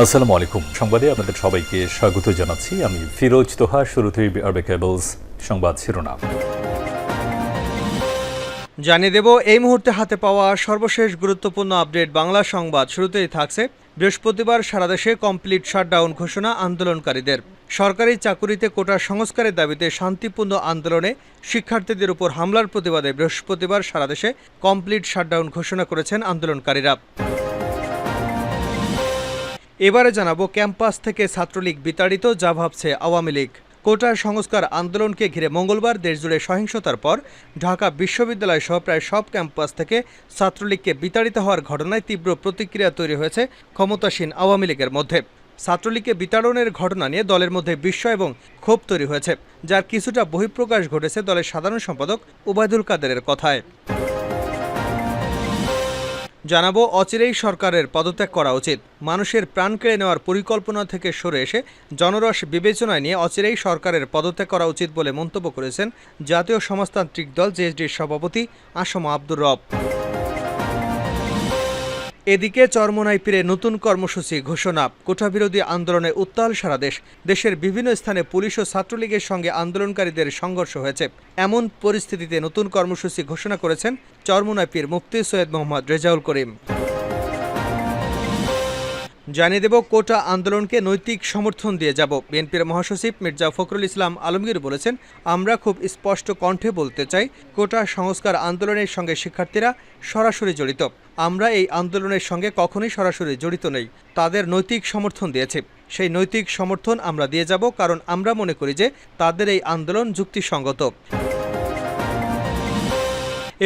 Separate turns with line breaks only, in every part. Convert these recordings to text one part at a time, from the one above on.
আসসালামু আলাইকুম। সংবাদে আপনাদের সবাইকে স্বাগত জানাচ্ছি। আমি ফিরোজ তোহা, শুরুতেই আরবে কেবলস সংবাদ শিরোনাম।
জানিয়ে দেব, এই মুহূর্তে হাতে পাওয়া সর্বশেষ গুরুত্বপূর্ণ আপডেট বাংলা সংবাদ। শুরুতেই থাকছে বৃহস্পতিবার সারা দেশে কমপ্লিট শাটডাউন ঘোষণা আন্দোলনকারীদের। সরকারি চাকুরিতে কোটা সংস্কারের দাবিতে শান্তিপূর্ণ আন্দোলনে শিক্ষার্থীদের উপর হামলার প্রতিবাদে বৃহস্পতিবার সারা দেশে কমপ্লিট শাটডাউন ঘোষণা করেছেন আন্দোলনকারীরা। এবারে জানাব ক্যাম্পাস থেকে ছাত্রলীগ বিতাড়িত, যা ভাবছে আওয়ামী লীগ। কোটা সংস্কার আন্দোলনকে ঘিরে মঙ্গলবার দেশজুড়ে সহিংসতার পর ঢাকা বিশ্ববিদ্যালয় সহ প্রায় সব ক্যাম্পাস থেকে ছাত্রলীগকে বিতাড়িত হওয়ার ঘটনায় তীব্র প্রতিক্রিয়া তৈরি হয়েছে ক্ষমতাসীন আওয়ামী লীগের মধ্যে। ছাত্রলীগকে বিতাড়নের ঘটনা নিয়ে দলের মধ্যে বিস্ময় এবং ক্ষোভ তৈরি হয়েছে, যার কিছুটা বহিঃপ্রকাশ ঘটেছে দলের সাধারণ সম্পাদক উবায়দুল কাদেরের কথায়। জানাব অচিরেই সরকারের পদত্যাগ করা উচিত। মানুষের প্রাণ কেড়ে নেওয়ার পরিকল্পনা থেকে সরে এসে জনরস বিবেচনায় নিয়ে অচিরেই সরকারের পদত্যাগ করা উচিত বলে মন্তব্য করেছেন জাতীয় সমাজতান্ত্রিক দল জেএসডির সভাপতি আসম আব্দুর রব। এদিকে চরমোনাই পীরে নতুন কর্মসূচি ঘোষণা। কোঠাবিরোধী আন্দোলনে উত্তাল সারা দেশ। দেশের বিভিন্ন স্থানে পুলিশ ও ছাত্রলীগের সঙ্গে আন্দোলনকারীদের সংঘর্ষ হয়েছে। এমন পরিস্থিতিতে নতুন কর্মসূচি ঘোষণা করেছেন চরমোনাই পীর মুফতি সৈয়দ মোহাম্মদ রেজাউল করিম। জানিয়ে দেব, কোটা আন্দোলনকে নৈতিক সমর্থন দিয়ে যাব। বিএনপির মহাসচিব মির্জা ফখরুল ইসলাম আলমগীর বলেছেন, আমরা খুব স্পষ্ট কণ্ঠে বলতে চাই, কোটা সংস্কার আন্দোলনের সঙ্গে শিক্ষার্থীরা সরাসরি জড়িত। আমরা এই আন্দোলনের সঙ্গে কখনোই সরাসরি জড়িত নেই। তাদের নৈতিক সমর্থন দিয়েছে। সেই নৈতিক সমর্থন আমরা দিয়ে যাব, কারণ আমরা মনে করি যে তাদের এই আন্দোলন যুক্তিসঙ্গত।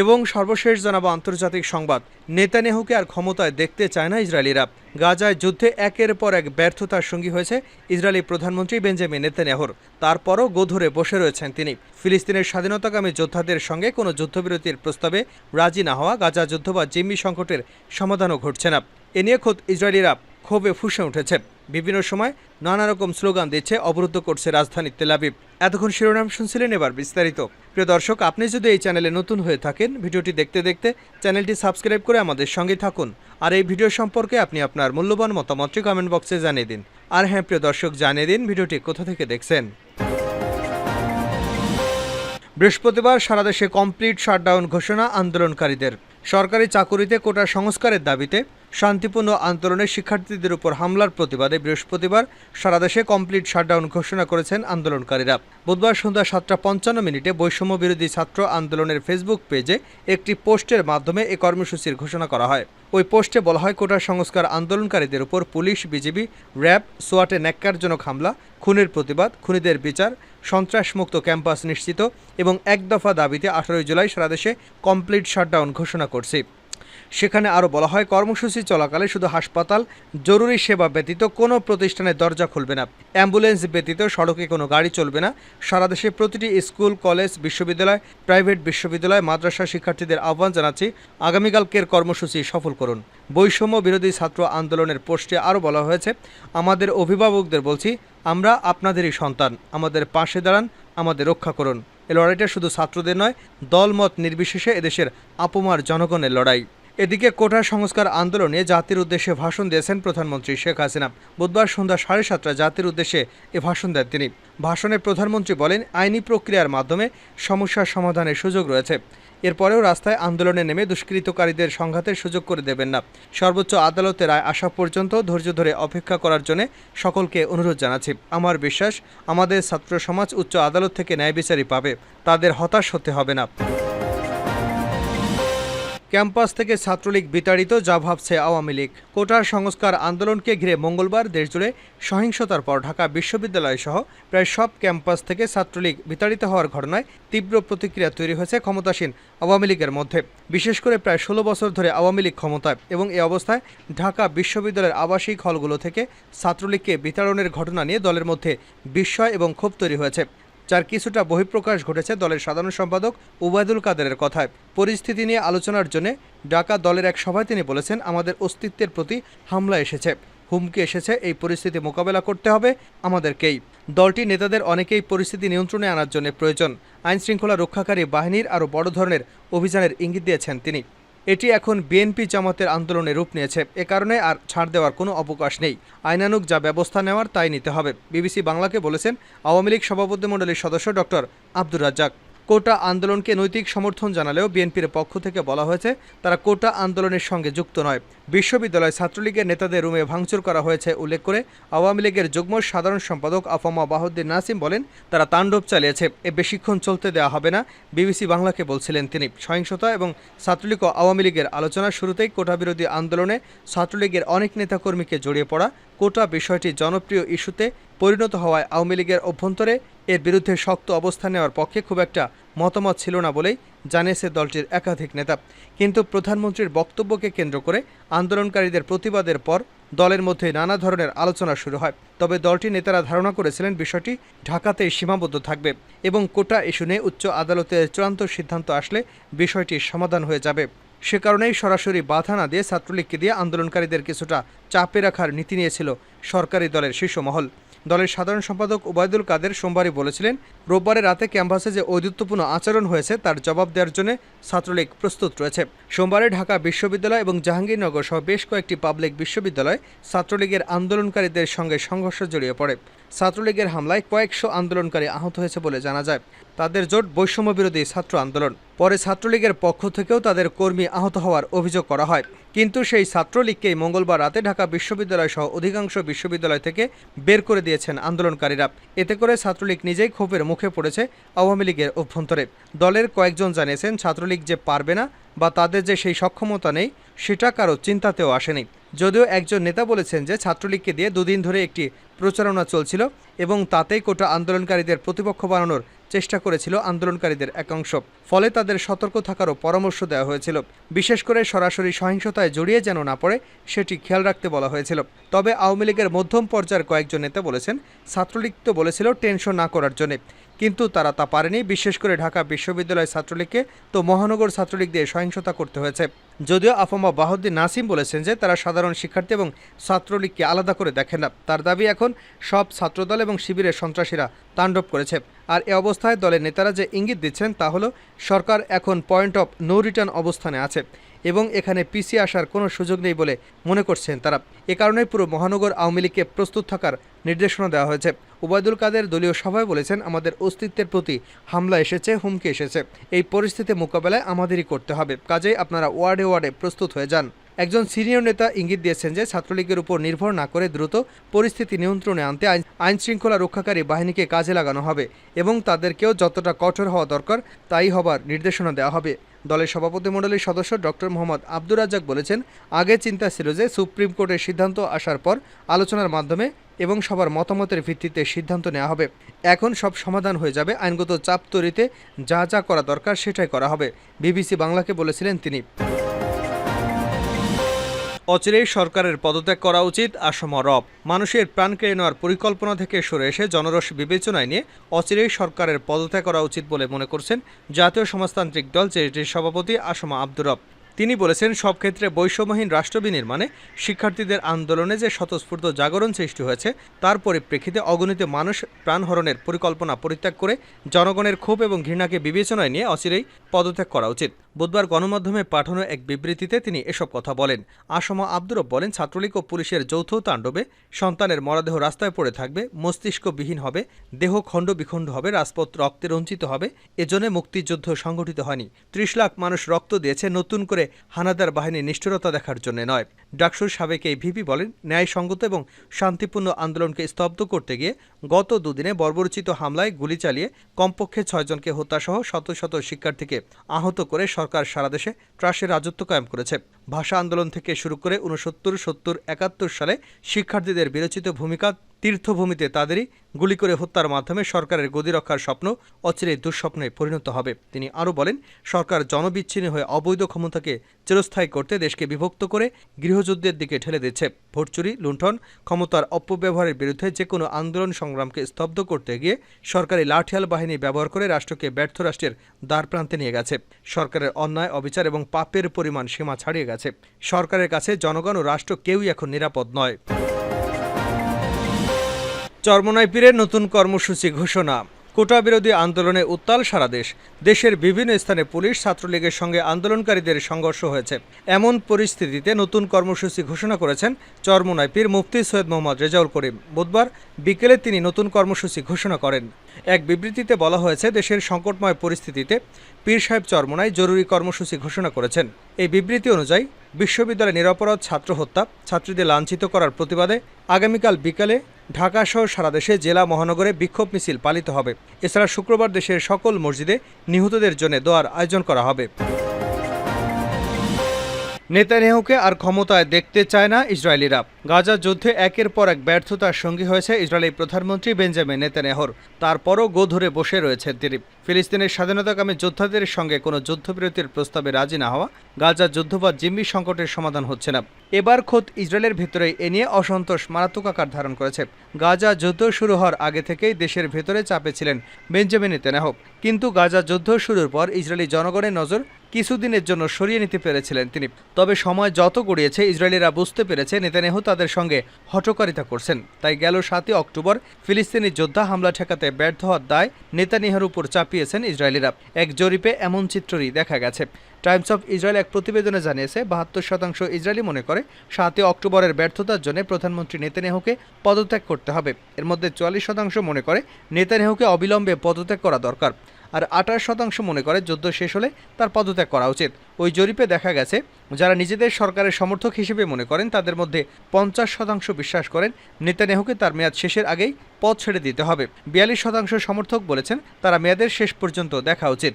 এবং সর্বশেষ জানাব আন্তর্জাতিক সংবাদ। নেতানিয়াহুকে আর ক্ষমতায় দেখতে চায় না ইসরায়েলিরা। গাজায় যুদ্ধে একের পর এক ব্যর্থতার সঙ্গী হয়েছে ইসরায়েলি প্রধানমন্ত্রী বেঞ্জামিন নেতানিয়াহুর। তারপরও গোধরে বসে রয়েছেন তিনি। ফিলিস্তিনের স্বাধীনতাকামী যোদ্ধাদের সঙ্গে কোনো যুদ্ধবিরতির প্রস্তাবে রাজি না হওয়া গাজা যুদ্ধ বা জিম্মি সংকটের সমাধানও ঘটছে না। এ নিয়ে খোদ ইসরায়েলিরা ক্ষোভে ফুসে উঠেছে। বিভিন্ন সময় নানা রকম স্লোগান দিচ্ছে অবরুদ্ধ করছে রাজধানী তেলাবিব এতক্ষণ শিরোনাম শুনছিলেন এবার বিস্তারিত। প্রিয় দর্শক, আপনি যদি এই চ্যানেলে নতুন হয়ে থাকেন, ভিডিওটি দেখতে দেখতে চ্যানেলটি সাবস্ক্রাইব করে আমাদের সঙ্গে থাকুন। আর এই ভিডিও সম্পর্কে আপনি আপনার মূল্যবান মতামতটি কমেন্ট বক্সে জানিয়ে দিন। আর হ্যাঁ প্রিয় দর্শক, জানিয়ে দিন ভিডিওটি কোথা থেকে দেখছেন। বৃহস্পতিবার সারা দেশে কমপ্লিট শাটডাউন ঘোষণা আন্দোলনকারীদের। সরকারি চাকুরিতে কোটা সংস্কারের দাবিতে শান্তিপূর্ণ আন্দোলনে শিক্ষার্থীদের উপর হামলার প্রতিবাদে বৃহস্পতিবার সারা দেশে কমপ্লিট শাটডাউন ঘোষণা করেছেন আন্দোলনকারীরা। বুধবার সন্ধ্যা সাতটা পঞ্চান্ন মিনিটে বৈষম্য বিরোধী ছাত্র আন্দোলনের ফেসবুক পেজে একটি পোস্টের মাধ্যমে এ কর্মসূচির ঘোষণা করা হয়। ওই পোস্টে বলা হয়, কোটা সংস্কার আন্দোলনকারীদের উপর পুলিশ, বিজিবি, র্যাব, সোয়াটে ন্যাক্কারজনক হামলা, খুনের প্রতিবাদ, খুনিদের বিচার, সন্ত্রাসমুক্ত ক্যাম্পাস নিশ্চিত এবং এক দফা দাবিতে আঠারোই জুলাই সারা দেশে কমপ্লিট শাটডাউন ঘোষণা করছি। সেখানে আরও বলা হয়, কর্মসূচি চলাকালে শুধু হাসপাতাল, জরুরি সেবা ব্যতীত কোনো প্রতিষ্ঠানের দরজা খুলবে না। অ্যাম্বুলেন্স ব্যতীত সড়কে কোনো গাড়ি চলবে না। সারা দেশে প্রতিটি স্কুল, কলেজ, বিশ্ববিদ্যালয়, প্রাইভেট বিশ্ববিদ্যালয়, মাদ্রাসা শিক্ষার্থীদের আহ্বান জানাচ্ছি, আগামীকালকের কর্মসূচি সফল করুন। বৈষম্য বিরোধী ছাত্র আন্দোলনের পোস্টে আরও বলা হয়েছে, আমাদের অভিভাবকদের বলছি, আমরা আপনাদেরই সন্তান, আমাদের পাশে দাঁড়ান, আমাদের রক্ষা করুন। এ লড়াইটা শুধু ছাত্রদের নয়, দলমত নির্বিশেষে এদেশের আপমার জনগণের লড়াই। এদিকে কোটা সংস্কার আন্দোলনে জাতির উদ্দেশ্যে ভাষণ দিয়েছেন প্রধানমন্ত্রী শেখ হাসিনা। বুধবার সন্ধ্যা সাড়ে সাতটা জাতির উদ্দেশ্যে এ ভাষণ দেন তিনি। ভাষণে প্রধানমন্ত্রী বলেন, আইনি প্রক্রিয়ার মাধ্যমে সমস্যার সমাধানের সুযোগ রয়েছে। এরপরেও রাস্তায় আন্দোলনে নেমে দুষ্কৃতকারীদের সংঘাতের সুযোগ করে দেবেন না। সর্বোচ্চ আদালতের রায় আসা পর্যন্ত ধৈর্য ধরে অপেক্ষা করার জন্য সকলকে অনুরোধ জানাচ্ছি। আমার বিশ্বাস, আমাদের ছাত্র সমাজ উচ্চ আদালত থেকে ন্যায় বিচারই পাবে। তাদের হতাশ হতে হবে না। ক্যাম্পাস থেকে ছাত্রলীগ বিতাড়িত, যা ভাবছে আওয়ামী লীগ। কোটার সংস্কার আন্দোলনকে ঘিরে মঙ্গলবার দেশজুড়ে সহিংসতার পর ঢাকা বিশ্ববিদ্যালয় সহ প্রায় সব ক্যাম্পাস থেকে ছাত্রলীগ বিতাড়িত হওয়ার ঘটনায় তীব্র প্রতিক্রিয়া তৈরি হয়েছে ক্ষমতাসীন আওয়ামী লীগের মধ্যে। বিশেষ করে প্রায় ষোলো বছর ধরে আওয়ামী লীগ ক্ষমতায় এবং এ অবস্থায় ঢাকা বিশ্ববিদ্যালয়ের আবাসিক হলগুলো থেকে ছাত্রলীগকে বিতাড়নের ঘটনা নিয়ে দলের মধ্যে বিস্ময় এবং ক্ষোভ তৈরি হয়েছে। যার কিছুটা বহিঃপ্রকাশ ঘটেছে দলের সাধারণ সম্পাদক উবায়দুল কাদেরের কথায়। পরিস্থিতি নিয়ে আলোচনার জন্য ডাকা দলের এক সভায় তিনি বলেছেন, আমাদের অস্তিত্বের প্রতি হামলা এসেছে। হুমকি এসেছে, এই পরিস্থিতি মোকাবেলা করতে হবে আমাদেরকেই। দলটি নেতাদের অনেকেই পরিস্থিতি নিয়ন্ত্রণে আনার জন্য প্রয়োজন। আইন শৃঙ্খলা রক্ষাকারী বাহিনীর আরও বড় ধরনের অভিযানের ইঙ্গিত দিয়েছেন তিনি। এটি এখন বিএনপি জামাতের আন্দোলনে রূপ নিয়েছে। এ কারণে আর ছাড় দেওয়ার কোনো অবকাশ নেই। আইনানুক যা ব্যবস্থা নেওয়ার তাই নিতে হবে। বিবিসি বাংলাকে বলেছেন, আওয়ামী লীগ সভাপতিমণ্ডলীর সদস্য ডক্টর আব্দুর রাজ্জাক। কোটা আন্দোলনকে নৈতিক সমর্থন জানালেও বিএনপির পক্ষ থেকে বলা হয়েছে, তারা কোটা আন্দোলনের সঙ্গে যুক্ত নয়। বিশ্ববিদ্যালয় ছাত্রলীগের নেতাদের রুমে ভাঙচুর করা হয়েছে উল্লেখ করে আওয়ামী লীগের যুগ্ম সাধারণ সম্পাদক আফামা বাহুদ্দিন নাসিম বলেন, তারা তাণ্ডব চালিয়েছে, এ বেশিক্ষণ চলতে দেওয়া হবে না, বিবিসি বাংলাকে বলছিলেন তিনি। সহিংসতা এবং ছাত্রলীগ ও আওয়ামী লীগের আলোচনার শুরুতেই কোটা বিরোধী আন্দোলনে ছাত্রলীগের অনেক নেতাকর্মীকে জড়িয়ে পড়া কোটা বিষয়টি জনপ্রিয় ইস্যুতে পরিণত হওয়ায় আওয়ামী লীগের অভ্যন্তরে এর বিরুদ্ধে শক্ত অবস্থান নেওয়ার পক্ষে খুব একটা মতামত ছিল না বলেই জানিয়েছে দলটির একাধিক নেতা। কিন্তু প্রধানমন্ত্রীর বক্তব্যকে কেন্দ্র করে আন্দোলনকারীদের প্রতিবাদের পর দলের মধ্যে নানা ধরনের আলোচনা শুরু হয়। তবে দলটির নেতারা ধারণা করেছিলেন বিষয়টি ঢাকাতেই সীমাবদ্ধ থাকবে এবং কোটা ইস্যু নিয়ে উচ্চ আদালতের চূড়ান্ত সিদ্ধান্ত আসলে বিষয়টির সমাধান হয়ে যাবে। সে কারণেই সরাসরি বাধা না দিয়ে ছাত্রলীগকে দিয়ে আন্দোলনকারীদের কিছুটা চাপে রাখার নীতি নিয়েছিল সরকারি দলের শীর্ষ মহল। দলের সাধারণ সম্পাদক ওবায়দুল কাদের সোমবারই বলেছিলেন, রোববারে রাতে ক্যাম্পাসে যে ঔদিত্যপূর্ণ আচরণ হয়েছে তার জবাব দেওয়ার জন্য ছাত্রলীগ প্রস্তুত রয়েছে। সোমবারে ঢাকা বিশ্ববিদ্যালয় এবং জাহাঙ্গীরনগর সহ বেশ কয়েকটি পাবলিক বিশ্ববিদ্যালয় ছাত্রলীগের আন্দোলনকারীদের সঙ্গে সংঘর্ষ জড়িয়ে পড়ে। ছাত্রলীগের হামলায় কয়েকশো আন্দোলনকারী আহত হয়েছে বলে জানা যায়। তাদের জোট বৈষম্য বিরোধী ছাত্র আন্দোলন। পরে ছাত্রলীগের পক্ষ থেকেও তাদের কর্মী আহত হওয়ার অভিযোগ করা হয়। কিন্তু সেই ছাত্রলীগকেই মঙ্গলবার রাতে ঢাকা বিশ্ববিদ্যালয় সহ অধিকাংশ বিশ্ববিদ্যালয় থেকে বের করে দিয়েছেন আন্দোলনকারীরা। এতে করে ছাত্রলীগ নিজেই ক্ষোভের মুখে পড়েছে আওয়ামী লীগের অভ্যন্তরে। দলের কয়েকজন জানিয়েছেন, ছাত্রলীগ যে পারবে না বা তাদের যে সেই সক্ষমতা নেই, সেটা কারও চিন্তাতেও আসেনি। যদিও একজন নেতা বলেছেন যে, ছাত্রলীগকে দিয়ে দুদিন ধরে একটি প্রচারণা চলছিল এবং তাতেই কোটা আন্দোলনকারীদের প্রতিপক্ষ বানানোর চেষ্টা করেছিল আন্দোলনকারীদের একাংশ ফলে তাদের সতর্ক থাকারও পরামর্শ দেওয়া হয়েছিল। বিশেষ করে সরাসরি সহিংসতায় জড়িয়ে যেন না পড়ে, সেটি খেয়াল রাখতে বলা হয়েছিল। তবে আওয়ামী লীগের মধ্যম পর্যায়ের কয়েকজন নেতা বলেছেন, ছাত্রলীগ তো বলেছিল টেনশন না করার জন্যে। কিন্তু তারা তা পারেনি। বিশেষ করে ঢাকা বিশ্ববিদ্যালয় ছাত্রলীগকে তো মহানগর ছাত্রলীগ দিয়ে সহিংসতা করতে হয়েছে। যদিও আফমা বাহুদ্দিন নাসিম বলেছেন যে তারা সাধারণ শিক্ষার্থী এবং ছাত্রলীগকে আলাদা করে দেখেন না। তার দাবি এখন সব ছাত্রদল এবং শিবিরের সন্ত্রাসীরা তাণ্ডব করেছে। আর এ অবস্থায় দলের নেতারা যে ইঙ্গিত দিচ্ছেন তা হলো, সরকার এখন পয়েন্ট অফ নো রিটার্ন অবস্থানে আছে এবং এখানে পিছিয়ে আসার কোনো সুযোগ নেই বলে মনে করছেন তারা। এ কারণে পুরো মহানগর আওয়ামী লীগকে প্রস্তুত থাকার নির্দেশনা দেওয়া হয়েছে। ওবায়দুল কাদের দলীয় সভায় বলেছেন, আমাদের অস্তিত্বের প্রতি হামলা এসেছে, হুমকি এসেছে। এই পরিস্থিতি মোকাবেলায় আমাদেরই করতে হবে। কাজেই আপনারা ওয়ার্ডে ওয়ার্ডে প্রস্তুত হয়ে যান। একজন সিনিয়র নেতা ইঙ্গিত দিয়েছেন যে, ছাত্রলীগের উপর নির্ভর না করে দ্রুত পরিস্থিতি নিয়ন্ত্রণে আনতে আইন শৃঙ্খলা রক্ষাকারী বাহিনীকে কাজে লাগানো হবে এবং তাদেরকেও যতটা কঠোর হওয়া দরকার, তাই হবার নির্দেশনা দেওয়া হবে। দলের সভাপতিমণ্ডলীর সদস্য ডক্টর মোহাম্মদ আব্দুর রাজ্জাক বলেছেন, আগে চিন্তা ছিল যে, সুপ্রিম কোর্টের সিদ্ধান্ত আসার পর আলোচনার মাধ্যমে এবং সবার মতামতের ভিত্তিতে সিদ্ধান্ত নেওয়া হবে। এখন সব সমাধান হয়ে যাবে, আইনগত চাপ তৈরিতে যা যা করা দরকার সেটাই করা হবে, বিবিসি বাংলাকে বলেছিলেন তিনি। অচিরেই সরকারের পদত্যাগ করা উচিত আসম রব। মানুষের প্রাণ কেড়ে নেওয়ার পরিকল্পনা থেকে সরে এসে জনরস বিবেচনায় নিয়ে অচিরেই সরকারের পদত্যাগ করা উচিত বলে মনে করছেন জাতীয় সমাজতান্ত্রিক দল জেডিটির সভাপতি আসমা আব্দুর রব। তিনি বলেছেন, সব ক্ষেত্রে বৈষম্যহীন রাষ্ট্র বিনির্মাণে শিক্ষার্থীদের আন্দোলনে যে স্বতঃস্ফূর্ত জাগরণ সৃষ্টি হয়েছে, তার পরিপ্রেক্ষিতে অগণিত মানুষ প্রাণহরণের পরিকল্পনা পরিত্যাগ করে জনগণের ক্ষোভ এবং ঘৃণাকে বিবেচনায় নিয়ে অচিরেই পদত্যাগ করা উচিত। বুধবার গণমাধ্যমে পাঠানো এক বিবৃতিতে তিনি এসব কথা বলেন। আসমা আব্দুরব বলেন, ছাত্রলীগ ও পুলিশের যৌথ তাণ্ডবে সন্তানের মরদেহ রাস্তায় পড়ে থাকবে, মস্তিষ্কবিহীন হবে, দেহ খণ্ড বিখণ্ড হবে, রাজপথ রক্তে রঞ্চিত হবে, এজন্য মুক্তিযুদ্ধ সংগঠিত হয়নি। ত্রিশ লাখ মানুষ রক্ত দিয়েছে, নতুন করে হানাদার বাহিনীর নিষ্ঠুরতা দেখার জন্য নয়। ডাকসুর সাবেক এই ভিপি বলেন, ন্যায়সঙ্গত এবং শান্তিপূর্ণ আন্দোলনকে স্তব্ধ করতে গিয়ে গত দুদিনে বর্বরচিত হামলায় গুলি চালিয়ে কমপক্ষে ছয়জনকে হত্যাসহ শত শত শিক্ষার্থীকে আহত করে সরকার সারা দেশে ত্রাসের রাজত্ব কায়েম করেছে। ভাষা আন্দোলন থেকে শুরু করে উনসত্তর সত্তর, একাত্তর সালে শিক্ষার্থীদের বিরচিত ভূমিকা তীর্থভূমিতে তাদেরই গুলি করে হত্যার মাধ্যমে সরকারের গদি রক্ষার স্বপ্ন অচিরেই দুঃস্বপ্নে পরিণত হবে। তিনি আরও বলেন, সরকার জনবিচ্ছিন্ন হয়ে অবৈধ ক্ষমতাকে চিরস্থায়ী করতে দেশকে বিভক্ত করে গৃহযুদ্ধের দিকে ঠেলে দিচ্ছে। ভোট চুরি, লুণ্ঠন, ক্ষমতার অপব্যবহারের বিরুদ্ধে যে কোনো আন্দোলন সংগ্রামকে স্তব্ধ করতে গিয়ে সরকারি লাঠিয়াল বাহিনী ব্যবহার করে রাষ্ট্রকে ব্যর্থ রাষ্ট্রের দ্বারপ্রান্তে নিয়ে গেছে। সরকারের অন্যায়, অবিচার এবং পাপের পরিমাণ সীমা ছাড়িয়ে গেছে। সরকারের কাছে জনগণ ও রাষ্ট্র কেউই এখন নিরাপদ নয়। চরমনাই পীরের নতুন কর্মসূচি ঘোষণা। কোটা বিরোধী আন্দোলনে উত্তাল সারা দেশ। দেশের বিভিন্ন স্থানে পুলিশ ছাত্রলীগের সঙ্গে আন্দোলনকারীদের সংঘর্ষ হয়েছে। এমন পরিস্থিতিতে নতুন কর্মসূচি ঘোষণা করেছেন চরমোনাই পীর মুফতি সৈয়দ মোহাম্মদ রেজাউল করিম। বুধবার বিকেলে তিনি নতুন কর্মসূচি ঘোষণা করেন। এক বিবৃতিতে বলা হয়েছে, দেশের সংকটময় পরিস্থিতিতে পীর সাহেব চরমোনাই জরুরি কর্মসূচি ঘোষণা করেছেন। এই বিবৃতি অনুযায়ী, বিশ্ববিদ্যালয়ে নিরাপরাধ ছাত্র হত্যা, ছাত্রীদের লাঞ্ছিত করার প্রতিবাদে আগামীকাল বিকালে ঢাকাসহ সারা দেশে জেলা মহানগরে বিক্ষোভ মিছিল পালিত হবে। এছাড়া শুক্রবার দেশের সকল মসজিদে নিহতদের জন্য দোয়ার আয়োজন করা হবে। নেতানিয়াহুকে আর ক্ষমতায় দেখতে চায় না ইসরায়েলিরা। গাজা যুদ্ধে একের পর এক ব্যর্থতার সঙ্গী হয়েছে ইসরায়েলি প্রধানমন্ত্রী বেঞ্জামিন নেতানিয়াহুর। তারপরও গো ধরে বসে রয়েছেন তিনি। ফিলিস্তিনের স্বাধীনতাকামী যোদ্ধাদের সঙ্গে কোনো যুদ্ধবিরতির প্রস্তাবে রাজি না হওয়া, গাজা যুদ্ধ বা জিম্মি সংকটের সমাধান হচ্ছে না। এবার খোদ ইসরায়েলের ভেতরেই এ নিয়ে অসন্তোষ মারাত্মক আকার ধারণ করেছে। গাজা যুদ্ধ শুরু হওয়ার আগে থেকেই দেশের ভেতরে চাপে ছিলেন বেঞ্জামিন নেতানিয়াহু। কিন্তু গাজা যুদ্ধ শুরুর পর ইসরায়েলি জনগণের নজর কিছুদিনের জন্য সরিয়ে নিতে পেরেছিলেন তিনি। তবে সময় যত গড়িয়েছে, ইসরায়েলিরা বুঝতে পেরেছে নেতানিয়াহু তাদের সঙ্গে হটকারিতা করছেন। তাই গেল সাতই অক্টোবর ফিলিস্তিনি যোদ্ধা হামলা ঠেকাতে ব্যর্থ হওয়ার দায় নেতানিয়াহুর উপর চাপিয়েছেন ইসরায়েলিরা। এক জরিপে এমন চিত্রই দেখা গেছে। টাইমস অফ ইসরায়েল এক প্রতিবেদনে জানিয়েছে, বাহাত্তর শতাংশ ইসরায়েলি মনে করে সাতই অক্টোবরের ব্যর্থতার জন্য প্রধানমন্ত্রী নেতানিয়াহুকে পদত্যাগ করতে হবে। এর মধ্যে চুয়াল্লিশ শতাংশ মনে করে নেতানিয়াহুকে অবিলম্বে পদত্যাগ করা দরকার। আর আঠাশ শতাংশ মনে করে যুদ্ধ শেষ হলে তার পদত্যাগ করা উচিত। ওই জরিপে দেখা গেছে, যারা নিজেদের সরকারের সমর্থক হিসেবে মনে করেন, তাদের মধ্যে পঞ্চাশ শতাংশ বিশ্বাস করেন, নেতানিয়াহুকে তার মেয়াদ শেষের আগেই পদ ছেড়ে দিতে হবে। বিয়াল্লিশ শতাংশ সমর্থক বলেছেন, তারা মেয়াদের শেষ পর্যন্ত দেখা উচিত।